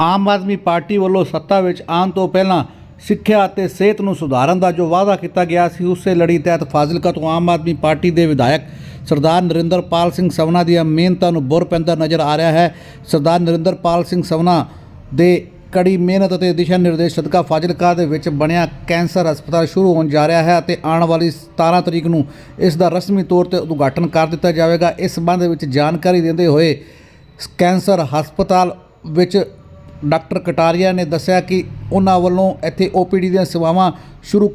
Aam Aadmi party ਵੱਲੋਂ ਸੱਤਾ ਵਿੱਚ ਆਉਣ ਤੋਂ ਪਹਿਲਾਂ ਸਿੱਖਿਆ ਅਤੇ ਸਿਹਤ ਨੂੰ ਸੁਧਾਰਨ ਦਾ ਜੋ ਵਾਅਦਾ ਕੀਤਾ ਗਿਆ ਸੀ, ਉਸੇ ਲੜੀ ਤਹਿਤ ਫਾਜ਼ਿਲਕਾ ਤੋਂ ਆਮ ਆਦਮੀ ਪਾਰਟੀ ਦੇ ਵਿਧਾਇਕ ਸਰਦਾਰ ਨਰਿੰਦਰਪਾਲ ਸਿੰਘ ਸਵਨਾ ਦੀਆਂ ਮਿਹਨਤਾਂ ਨੂੰ ਬੁਰ ਪੈਂਦਾ ਨਜ਼ਰ ਆ ਰਿਹਾ ਹੈ। ਸਰਦਾਰ ਨਰਿੰਦਰਪਾਲ ਸਿੰਘ ਸਵਨਾ ਦੇ ਕੜੀ ਮਿਹਨਤ ਅਤੇ ਦਿਸ਼ਾ ਨਿਰਦੇਸ਼ ਸਦਕਾ ਫਾਜ਼ਿਲਕਾ ਦੇ ਵਿੱਚ ਬਣਿਆ ਕੈਂਸਰ ਹਸਪਤਾਲ ਸ਼ੁਰੂ ਹੋਣ ਜਾ ਰਿਹਾ ਹੈ ਅਤੇ ਆਉਣ ਵਾਲੀ 17 ਤਰੀਕ ਨੂੰ ਇਸ ਦਾ ਰਸਮੀ ਤੌਰ ਤੇ ਉਦਘਾਟਨ ਕਰ ਦਿੱਤਾ ਜਾਵੇਗਾ। ਇਸ ਸੰਬੰਧ ਵਿੱਚ ਜਾਣਕਾਰੀ ਦਿੰਦੇ ਹੋਏ ਕੈਂਸਰ ਹਸਪਤਾਲ ਵਿੱਚ ਡਾਕਟਰ ਕਟਾਰੀਆ ਨੇ ਦੱਸਿਆ ਕਿ ਉਹਨਾਂ ਵੱਲੋਂ ਇੱਥੇ ਓਪੀਡੀ ਦੀਆਂ ਸੇਵਾਵਾਂ ਸ਼ੁਰੂ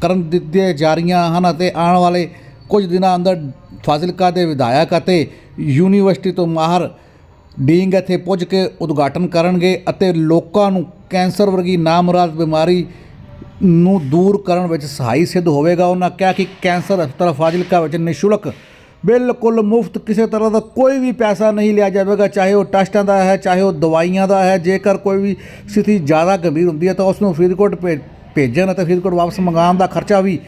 ਕਰਨ ਦਿੱਤੀਆਂ ਜਾ ਰਹੀਆਂ ਹਨ ਅਤੇ ਆਉਣ ਵਾਲੇ ਕੁਝ ਦਿਨਾਂ ਅੰਦਰ ਫਾਜ਼ਿਲਕਾ ਦੇ ਵਿਧਾਇਕ ਅਤੇ ਯੂਨੀਵਰਸਿਟੀ ਤੋਂ ਮਾਹਰ ਡੀਂਗ ਇੱਥੇ ਪੁੱਜ ਕੇ ਉਦਘਾਟਨ ਕਰਨਗੇ ਅਤੇ ਲੋਕਾਂ ਨੂੰ ਕੈਂਸਰ ਵਰਗੀ ਨਾਮਰਾਦ ਬਿਮਾਰੀ ਨੂੰ ਦੂਰ ਕਰਨ ਵਿੱਚ ਸਹਾਈ ਸਿੱਧ ਹੋਵੇਗਾ। ਉਹਨਾਂ ਕਿਹਾ ਕਿ ਕੈਂਸਰ ਹਸਪਤਾਲ ਫਾਜ਼ਿਲਕਾ ਵਿੱਚ ਨਿਸ਼ੁਲਕ ਬਿਲਕੁਲ ਮੁਫਤ ਕਿਸੇ ਤਰ੍ਹਾਂ ਦਾ ਕੋਈ ਵੀ ਪੈਸਾ ਨਹੀਂ ਲਿਆ ਜਾਵੇਗਾ, ਚਾਹੇ ਉਹ ਟੈਸਟਾਂ ਦਾ ਹੈ, ਚਾਹੇ ਉਹ ਦਵਾਈਆਂ ਦਾ ਹੈ, ਜੇਕਰ ਕੋਈ ਵੀ ਸਥਿਤੀ ਜ਼ਿਆਦਾ ਗੰਭੀਰ ਹੁੰਦੀ ਹੈ ਤਾਂ ਉਸ ਨੂੰ ਫਰੀਦਕੋਟ ਭੇ- ਭੇਜਣ ਅਤੇ ਫਰੀਦਕੋਟ ਵਾਪਸ ਮੰਗਾਉਣ ਦਾ ਖਰਚਾ ਵੀ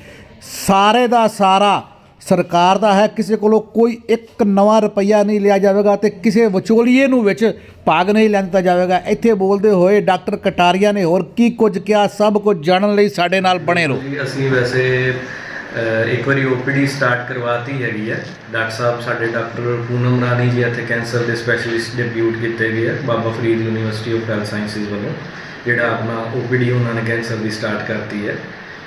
ਸਾਰੇ ਦਾ ਸਾਰਾ ਸਰਕਾਰ ਦਾ ਹੈ। ਕਿਸੇ ਕੋਲੋਂ ਕੋਈ ਇੱਕ ਨਵਾਂ ਰੁਪਈਆ ਨਹੀਂ ਲਿਆ ਜਾਵੇਗਾ ਤੇ ਕਿਸੇ ਵਿਚੋਲੀਏ ਨੂੰ ਵਿੱਚ ਭਾਗ ਨਹੀਂ ਲੈਣ ਦਿੱਤਾ ਜਾਵੇਗਾ। ਇੱਥੇ ਬੋਲਦੇ ਹੋਏ ਡਾਕਟਰ ਕਟਾਰੀਆ ਨੇ ਹੋਰ ਕੀ ਕੁਝ ਕਿਹਾ, ਸਭ ਕੁਝ ਜਾਣਨ ਲਈ ਸਾਡੇ ਨਾਲ ਬਣੇ ਰਹੋ। ਅਸੀਂ ਵੈਸੇ ਇੱਕ ਵਾਰੀ ਓਪੀਡੀ ਸਟਾਰਟ ਕਰਵਾਤੀ ਹੈਗੀ ਹੈ ਡਾਕਟਰ ਸਾਹਿਬ ਸਾਡੇ ਡਾਕਟਰ ਪੂਨਮ ਰਾਣੀ ਜੀ ਇੱਥੇ ਕੈਂਸਰ ਦੇ ਸਪੈਸ਼ਲਿਸਟ ਡਿਪਿਊਟ ਕੀਤੇ ਗਏ ਆ, Baba Farid university of health sciences ਵੱਲੋਂ, ਜਿਹੜਾ ਆਪਣਾ ਓਪੀਡੀ ਉਹਨਾਂ ਨੇ ਕੈਂਸਰ ਦੀ ਸਟਾਰਟ ਕਰਤੀ ਹੈ।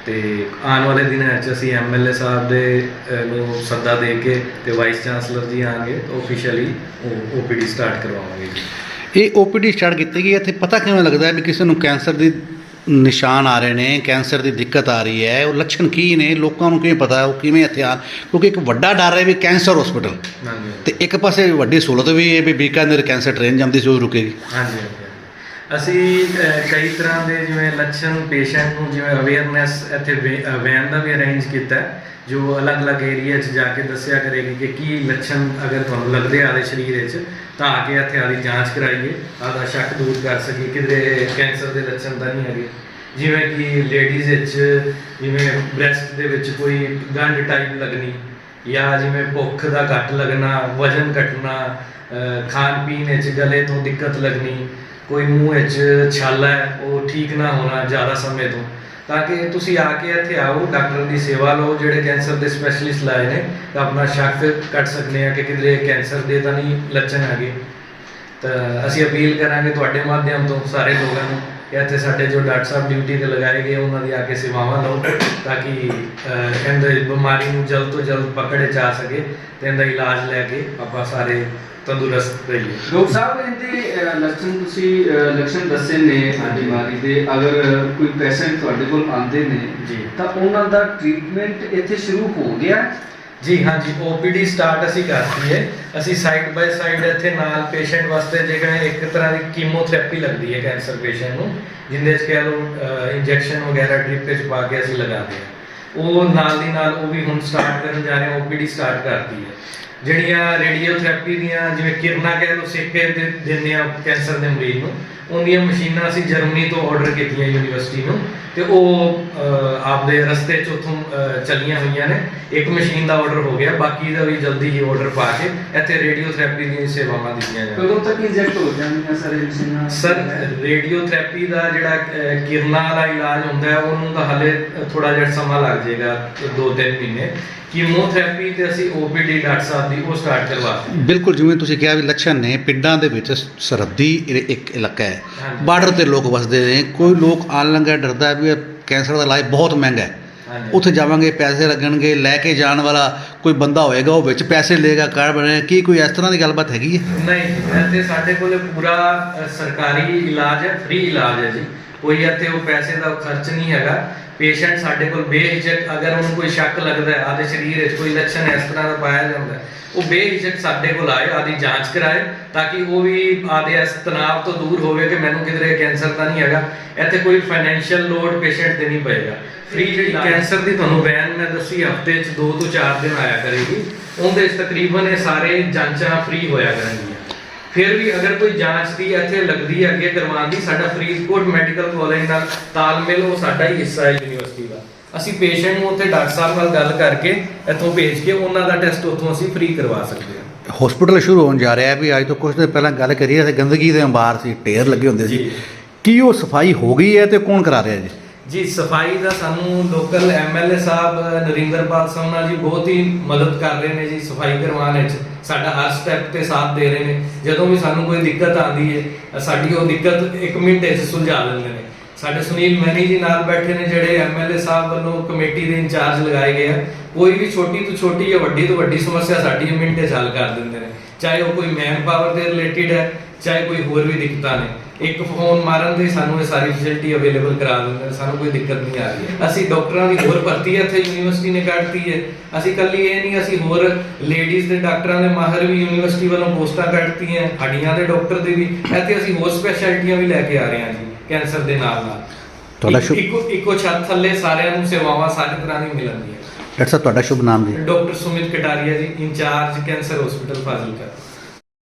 ਤੇ ਆਉਣ ਵਾਲੇ ਦਿਨਾਂ ਵਿੱਚ ਅਸੀਂ ਐਮਐਲਏ ਸਾਹਿਬ ਦੇ ਨੂੰ ਸੱਦਾ ਦੇ ਕੇ ਤੇ ਵਾਈਸ ਚਾਂਸਲਰ ਜੀ ਆਣਗੇ ਆਫੀਸ਼ੀਅਲੀ ਓਪੀਡੀ ਸਟਾਰਟ ਕਰਵਾਵਾਂਗੇ ਜੀ। ਇਹ ਓਪੀਡੀ ਸਟਾਰਟ ਕੀਤੀ ਗਈ ਹੈ, ਇੱਥੇ ਪਤਾ ਕਿਵੇਂ ਲੱਗਦਾ ਹੈ ਵੀ ਕਿਸੇ ਨੂੰ ਕੈਂਸਰ ਦੀ ਨਿਸ਼ਾਨ ਆ ਰਹੇ ਨੇ ਕੈਂਸਰ ਦੀ ਦਿੱਕਤ ਆ ਰਹੀ ਹੈ। ਉਹ ਲੱਛਣ ਕੀ ਨੇ ਲੋਕਾਂ ਨੂੰ ਕਿਵੇਂ ਪਤਾ ਉਹ ਕਿਵੇਂ ਇੱਥੇ ਆਉਣ ਕਿਉਂਕਿ ਇੱਕ ਵੱਡਾ ਡਰ ਹੈ ਵੀ ਕੈਂਸਰ ਹਸਪੀਟਲ ਹਾਂਜੀ ਤੇ ਇੱਕ ਪਾਸੇ ਵੱਡੀ ਸਹੂਲਤ ਵੀ ਹੈ ਵੀ ਬੀਕਾਨੇਰ ਕੈਂਸਰ ਟ੍ਰੇਨ ਜਾਂਦੀ ਸੀ ਉਹ ਰੁਕੇਗੀ। ਹਾਂਜੀ। ਅਸੀਂ ਕਈ ਤਰ੍ਹਾਂ ਦੇ ਜਿਵੇਂ ਲੱਛਣ ਪੇਸ਼ੈਂਟ ਨੂੰ ਜਿਵੇਂ ਅਵੇਅਰਨੈਸ ਇੱਥੇ ਵੈਨ ਦਾ ਵੀ ਅਰੇਂਜ ਕੀਤਾ ਜੋ ਅਲੱਗ-ਅਲੱਗ ਏਰੀਆ 'ਚ ਜਾ ਕੇ ਦੱਸਿਆ ਕਰੇਗੀ ਕਿ ਕੀ ਲੱਛਣ ਅਗਰ ਤੁਹਾਨੂੰ ਲੱਗਦੇ ਆ ਦੇ ਸਰੀਰ ਵਿੱਚ, ਤਾਂ ਆ ਕੇ ਇੱਥੇ ਆਦੀ ਜਾਂਚ ਕਰਾਈਏ, ਆਦਾ ਸ਼ੱਕ ਦੂਰ ਕਰ ਸਕੀਏ, ਕਿਧਰੇ ਕੈਂਸਰ ਦੇ ਲੱਛਣ ਤਾਂ ਨਹੀਂ ਹੈਗੇ। ਜਿਵੇਂ ਕਿ ਲੇਡੀਜ਼ ਵਿੱਚ, ਜਿਵੇਂ ਬ੍ਰੈਸਟ ਦੇ ਵਿੱਚ ਕੋਈ ਗੰਢ ਟਾਈਪ ਲੱਗਣੀ, ਜਾਂ ਜਿਵੇਂ ਭੁੱਖ ਦਾ ਘੱਟ ਲੱਗਣਾ, ਵਜਨ ਘਟਣਾ ਖਾਣ ਪੀਣ ਵਿੱਚ ਗਲੇ ਤੋਂ ਦਿੱਕਤ ਲੱਗਣੀ ਕੋਈ ਮੂੰਹ ਵਿੱਚ ਛਾਲਾ ਹੈ, ਉਹ ਠੀਕ ਨਾ ਹੋਣਾ ਜ਼ਿਆਦਾ ਸਮੇਂ ਤੋਂ। ਤਾਂ ਕਿ ਤੁਸੀਂ ਆ ਕੇ ਇੱਥੇ ਆਓ, ਡਾਕਟਰ ਦੀ ਸੇਵਾ ਲਓ, ਜਿਹੜੇ ਕੈਂਸਰ ਦੇ ਸਪੈਸ਼ਲਿਸਟ ਲਾਏ ਨੇ, ਤਾਂ ਆਪਣਾ ਸ਼ੱਕ ਕੱਢ ਸਕਦੇ ਆ ਕਿ ਕਿਧਰੇ ਕੈਂਸਰ ਦੇ ਤਾਂ ਨਹੀਂ ਲੱਛਣ ਹੈਗੇ। ਤਾਂ ਅਸੀਂ ਅਪੀਲ ਕਰਾਂਗੇ ਤੁਹਾਡੇ ਮਾਧਿਅਮ ਤੋਂ ਸਾਰੇ ਲੋਕਾਂ ਨੂੰ। ਇੱਥੇ ਸਾਡੇ ਜੋ ਡਾਕਟਰ ਸਾਹਿਬ ਡਿਊਟੀ ਤੇ ਲਗਾਏ ਗਏ ਉਹਨਾਂ ਦੀ ਆ ਕੇ ਸੇਵਾਵਾਂ ਲਓ ਤਾਂ ਕਿ ਅਹ, ਇਹਦੇ ਬਿਮਾਰੀ ਨੂੰ ਜਲਦ ਤੋਂ ਜਲਦ ਪਕੜੇ ਜਾ ਸਕੇ ਤੇ ਇਹਦਾ ਇਲਾਜ ਲੈ ਕੇ ਆਪਾਂ ਸਾਰੇ ਤੰਦਰੁਸਤ ਰਹੀਏ। ਡਾਕਟਰ ਸਾਹਿਬ ਇਹਦੇ ਲੱਛਣ ਤੁਸੀਂ ਲੱਛਣ ਦੱਸੇ ਨੇ ਬਿਮਾਰੀ ਦੇ। ਅਗਰ ਕੋਈ ਪੇਸ਼ੈਂਟ ਤੁਹਾਡੇ ਕੋਲ ਆਉਂਦੇ ਨੇ ਜੀ। ਤਾਂ ਉਹਨਾਂ ਦਾ ਟ੍ਰੀਟਮੈਂਟ ਇੱਥੇ ਸ਼ੁਰੂ ਹੋ ਗਿਆ। ਜੀ ਹਾਂ ਜੀ OPD ਸਟਾਰਟ ਅਸੀਂ ਕਰਤੀ ਹੈ ਅਸੀਂ ਸਾਈਡ ਬਾਈ ਸਾਈਡ ਇੱਥੇ ਨਾਲ ਪੇਸ਼ੈਂਟ ਵਾਸਤੇ ਜਿਹੜਾ ਇੱਕ ਤਰ੍ਹਾਂ ਦੀ ਕੀਮੋਥੈਰੇਪੀ ਲੱਗਦੀ ਹੈ ਕੈਂਸਰ ਪੇਸ਼ੈਂਟ ਨੂੰ, ਜਿੰਦੇ ਚ ਕਹਿ ਲਓ ਇੰਜੈਕਸ਼ਨ ਵਗੈਰਾ ਡ੍ਰਿਪ ਵਿੱਚ ਪਾ ਕੇ ਅਸੀਂ ਲਗਾਉਂਦੇ ਹਾਂ। ਉਹ ਨਾਲ ਦੀ ਨਾਲ ਉਹ ਵੀ ਹੁਣ ਸਟਾਰਟ ਕਰਨ ਜਾ ਰਹੇ ਹਾਂ OPD ਸਟਾਰਟ ਕਰਤੀ ਹੈ ਜਿਹੜੀਆਂ ਰੇਡੀਓਥੈਰੇਪੀ ਦੀਆਂ ਜਿਵੇਂ ਕਿਰਨਾਂ ਕਹਿ ਲਓ ਸਿੱਖ ਕੇ ਦੇ- ਦਿੰਦੇ ਆ ਕੈਂਸਰ ਦੇ ਮਰੀਜ਼ ਨੂੰ ਉਹਦੀਆਂ ਮਸ਼ੀਨਾਂ ਅਸੀਂ ਜਰਮਨੀ ਤੋਂ ਆਰਡਰ ਕੀਤੀਆਂ ਯੂਨੀਵਰਸਿਟੀ ਨੂੰ ਤੇ ਉਹ ਆਪਦੇ ਰਸਤੇ ਚ ਉਥੋਂ ਚੱਲੀਆਂ ਹੋਈਆਂ ਨੇ। ਇੱਕ ਮਸ਼ੀਨ ਦਾ ਆਰਡਰ ਹੋ ਗਿਆ ਬਾਕੀ ਦਾ ਵੀ ਜਲਦੀ ਹੀ ਆਰਡਰ ਪਾ ਕੇ ਇੱਥੇ ਰੇਡੀਓਥੈਰੇਪੀ ਦੀਆਂ ਸੇਵਾਵਾਂ ਦਿੱਤੀਆਂ ਜਾਣਗੀਆਂ ਕਦੋਂ ਤੱਕ ਇੰਜੈਕਟ ਹੋ ਜਾਣਗੀਆਂ ਸਰ ਇਹ ਮਸ਼ੀਨਾਂ? ਸਰ ਰੇਡੀਓਥੈਰੇਪੀ ਦਾ ਜਿਹੜਾ ਕਿਰਨਾਂ ਵਾਲਾ ਇਲਾਜ ਹੁੰਦਾ ਹੈ ਉਹਨੂੰ ਤਾਂ ਹਲੇ ਥੋੜਾ ਜਿਹਾ ਸਮਾਂ ਲੱਗ ਜਾਏਗਾ 2-3 ਮਹੀਨੇ। ਕੀਮੋਥੈਰੇਪੀ ਤੇ ਅਸੀਂ OPD ਡਾਕਟਰ ਸਾਹਿਬ ਦੀ ਉਹ ਸਟਾਰਟ ਕਰਵਾਤੀ ਬਿਲਕੁਲ ਜਿਵੇਂ ਤੁਸੀਂ ਕਿਹਾ ਵੀ ਲੱਛਣ ਨੇ ਪਿੰਡਾਂ ਦੇ ਵਿੱਚ ਸਰਹੱਦੀ ਇੱਕ ਇਲਾਕਾ ਹੈ। ਬਾਰਡਰ ਤੇ ਲੋਕ ਵਸਦੇ ਨੇ। ਕੋਈ ਲੋਕ ਆਣ ਲੰਗਾ ਡਰਦਾ ਵੀ ਕੈਂਸਰ ਦਾ ਇਲਾਜ ਬਹੁਤ ਮਹਿੰਗਾ ਹੈ। ਉੱਥੇ ਜਾਵਾਂਗੇ ਪੈਸੇ ਲੱਗਣਗੇ ਲੈ ਕੇ ਜਾਣ ਵਾਲਾ ਕੋਈ ਬੰਦਾ ਹੋਏਗਾ ਉਹ ਵਿੱਚ ਪੈਸੇ ਲਏਗਾ ਕਾਰ ਬਣੇ ਕੀ ਕੋਈ ਇਸ ਤਰ੍ਹਾਂ ਦੀ ਗੱਲਬਾਤ ਹੈਗੀ ਹੈ? ਨਹੀਂ ਇੱਥੇ ਸਾਡੇ ਕੋਲ ਪੂਰਾ ਸਰਕਾਰੀ ਇਲਾਜ ਹੈ ਫ੍ਰੀ ਇਲਾਜ ਹੈ ਜੀ। ਕੋਈ ਇੱਥੇ ਉਹ ਪੈਸੇ ਦਾ ਖਰਚ ਨਹੀਂ ਹੈਗਾ। ਪੇਸ਼ੈਂਟ ਸਾਡੇ ਕੋਲ ਬੇਹਿਜਕ ਅਗਰ ਉਹਨੂੰ ਕੋਈ ਸ਼ੱਕ ਲੱਗਦਾ ਹੈ ਆਦੇ ਸਰੀਰ ਵਿੱਚ ਕੋਈ ਲੱਛਣ ਇਸ ਤਰ੍ਹਾਂ ਦਾ ਪਾਇਆ ਜਾਂਦਾ ਹੈ ਉਹ ਬੇਹਿਜਕ ਸਾਡੇ ਕੋਲ ਆਏ ਆਦੀ ਜਾਂਚ ਕਰਾਏ ਤਾਂ ਕਿ ਉਹ ਵੀ ਆਦੇ ਇਸ ਤਣਾਅ ਤੋਂ ਦੂਰ ਹੋਵੇ ਕਿ ਮੈਨੂੰ ਕਿਧਰੇ ਕੈਂਸਰ ਤਾਂ ਨਹੀਂ ਹੈਗਾ ਇੱਥੇ ਕੋਈ ਫਾਈਨੈਂਸ਼ੀਅਲ ਲੋਡ ਪੇਸ਼ੈਂਟ ਤੇ ਨਹੀਂ ਪਏਗਾ। ਫ੍ਰੀ ਜਿਹੜੀ ਕੈਂਸਰ ਦੀ ਤੁਹਾਨੂੰ ਵੈਨ ਮੈਂ ਦੱਸੀ ਹਫ਼ਤੇ 'ਚ 2 ਤੋਂ 4 ਦਿਨ ਆਇਆ ਕਰੇਗੀ ਉਹਦੇ ਤਕਰੀਬਨ ਇਹ ਸਾਰੇ ਜਾਂਚਾਂ ਫ੍ਰੀ ਹੋਇਆ ਕਰਨਗੀਆਂ। ਫਿਰ ਵੀ ਅਗਰ ਕੋਈ ਜਾਂਚ ਦੀ ਇੱਥੇ ਲੱਗਦੀ ਹੈ ਅੱਗੇ ਕਰਵਾਉਣ ਦੀ ਸਾਡਾ ਫਰੀਦਕੋਟ ਮੈਡੀਕਲ ਕਾਲਜ ਨਾਲ ਤਾਲਮੇਲ ਉਹ ਸਾਡਾ ਹੀ ਹਿੱਸਾ ਹੈ ਯੂਨੀਵਰਸਿਟੀ ਦਾ। ਅਸੀਂ ਪੇਸ਼ੈਂਟ ਨੂੰ ਉੱਥੇ ਡਾਕਟਰ ਸਾਹਿਬ ਨਾਲ ਗੱਲ ਕਰਕੇ ਇੱਥੋਂ ਭੇਜ ਕੇ ਉਹਨਾਂ ਦਾ ਟੈਸਟ ਉੱਥੋਂ ਅਸੀਂ ਫ੍ਰੀ ਕਰਵਾ ਸਕਦੇ ਹਾਂ। ਹਸਪੀਟਲ ਸ਼ੁਰੂ ਹੋਣ ਜਾ ਰਿਹਾ ਹੈ ਵੀ ਅੱਜ ਤੋਂ ਕੁਝ ਦਿਨ ਪਹਿਲਾਂ ਗੱਲ ਕਰੀਏ ਤੇ ਗੰਦਗੀ ਦੇ ਅੰਬਾਰ ਸੀ ਢੇਰ ਲੱਗੇ ਹੁੰਦੇ ਸੀ। ਕੀ ਉਹ ਸਫ਼ਾਈ ਹੋ ਗਈ ਹੈ ਤੇ ਕੌਣ ਕਰਾ ਰਿਹਾ ਜੀ? ਜੀ, ਸਫ਼ਾਈ ਦਾ ਸਾਨੂੰ ਲੋਕਲ ਐਮਐਲਏ ਸਾਹਿਬ ਨਰਿੰਦਰਪਾਲ ਸੋਨਾ ਜੀ ਬਹੁਤ ਹੀ ਮਦਦ ਕਰ ਰਹੇ ਨੇ ਜੀ ਸਫ਼ਾਈ ਕਰਵਾਉਣ ਵਿੱਚ। ਸਾਡਾ ਹਰ ਸਟੈਪ ਤੇ ਸਾਥ ਦੇ ਰਹੇ ਨੇ। ਜਦੋਂ ਵੀ ਸਾਨੂੰ ਕੋਈ ਦਿੱਕਤ ਆਉਂਦੀ ਹੈ ਸਾਡੀ ਉਹ ਦਿੱਕਤ 1 ਮਿੰਟ ਵਿੱਚ ਸੁਲਝਾ ਦਿੰਦੇ ਨੇ। ਸਾਡੇ ਸੁਨੀਲ ਮੈਨੀ ਜੀ ਨਾਲ ਬੈਠੇ ਨੇ ਜਿਹੜੇ ਐਮਐਲਏ ਸਾਹਿਬ ਵੱਲੋਂ ਕਮੇਟੀ ਦੇ ਇੰਚਾਰਜ ਲਗਾਏ ਗਏ ਆ। ਕੋਈ ਵੀ ਛੋਟੀ ਤੋਂ ਛੋਟੀ ਜਾਂ ਵੱਡੀ ਤੋਂ ਵੱਡੀ ਸਮੱਸਿਆ ਸਾਡੀ ਮਿੰਟੇ 'ਚ ਹੱਲ ਕਰ ਦਿੰਦੇ ਨੇ। ਚਾਹੇ ਉਹ ਕੋਈ ਮੈਨ ਪਾਵਰ ਦੇ ਰਿਲੇਟਡ ਹੈ, ਚਾਹੇ ਕੋਈ ਹੋਰ ਵੀ ਦਿੱਕਤਾਂ ਨੇ। ਇੱਕ ਫੋਨ ਮਾਰਨ ਦੇ ਸਾਨੂੰ ਇਹ ਸਾਰੀ ਫੈਸਿਲਿਟੀ ਅਵੇਲੇਬਲ ਕਰਾ ਦਿੰਦੇ ਨੇ ਸਾਨੂੰ ਕੋਈ ਦਿੱਕਤ ਨਹੀਂ ਆ ਰਹੀ ਅਸੀਂ ਡਾਕਟਰਾਂ ਦੀ ਹੋਰ ਭਰਤੀ ਇੱਥੇ ਯੂਨੀਵਰਸਿਟੀ ਨੇ ਕੱਢਤੀ ਹੈ। ਅਸੀਂ ਕੱਲੀ ਇਹ ਨਹੀਂ ਅਸੀਂ ਹੋਰ ਲੇਡੀਜ਼ ਦੇ ਡਾਕਟਰਾਂ ਦੇ ਮਾਹਰ ਵੀ ਯੂਨੀਵਰਸਿਟੀ ਵੱਲੋਂ ਪੋਸਟਾਂ ਕੱਢਤੀਆਂ ਹੱਡੀਆਂ ਦੇ ਡਾਕਟਰ ਦੇ ਵੀ ਇੱਥੇ ਅਸੀਂ ਹੋਰ ਸਪੈਸ਼ਲਿਟੀਆਂ ਵੀ ਲੈ ਕੇ ਆ ਰਹੇ ਹਾਂ ਜੀ ਕੈਂਸਰ ਦੇ ਨਾਲ ਨਾਲ। ਤੁਹਾਡਾ ਸ਼ੁਭ ਇੱਕੋ ਇੱਕੋ ਛੱਤ ਥੱਲੇ ਸਾਰਿਆਂ ਨੂੰ ਸੇਵਾਵਾਂ ਸਾਰੇ ਤਰ੍ਹਾਂ ਦੀ ਮਿਲਣਗੀਆਂ ਡਾਕਟਰ ਸਾਹਿਬ ਤੁਹਾਡਾ ਸ਼ੁਭ ਨਾਮ ਜੀ। Doctor Sumit Kataria ji in charge cancer hospital Fazilka.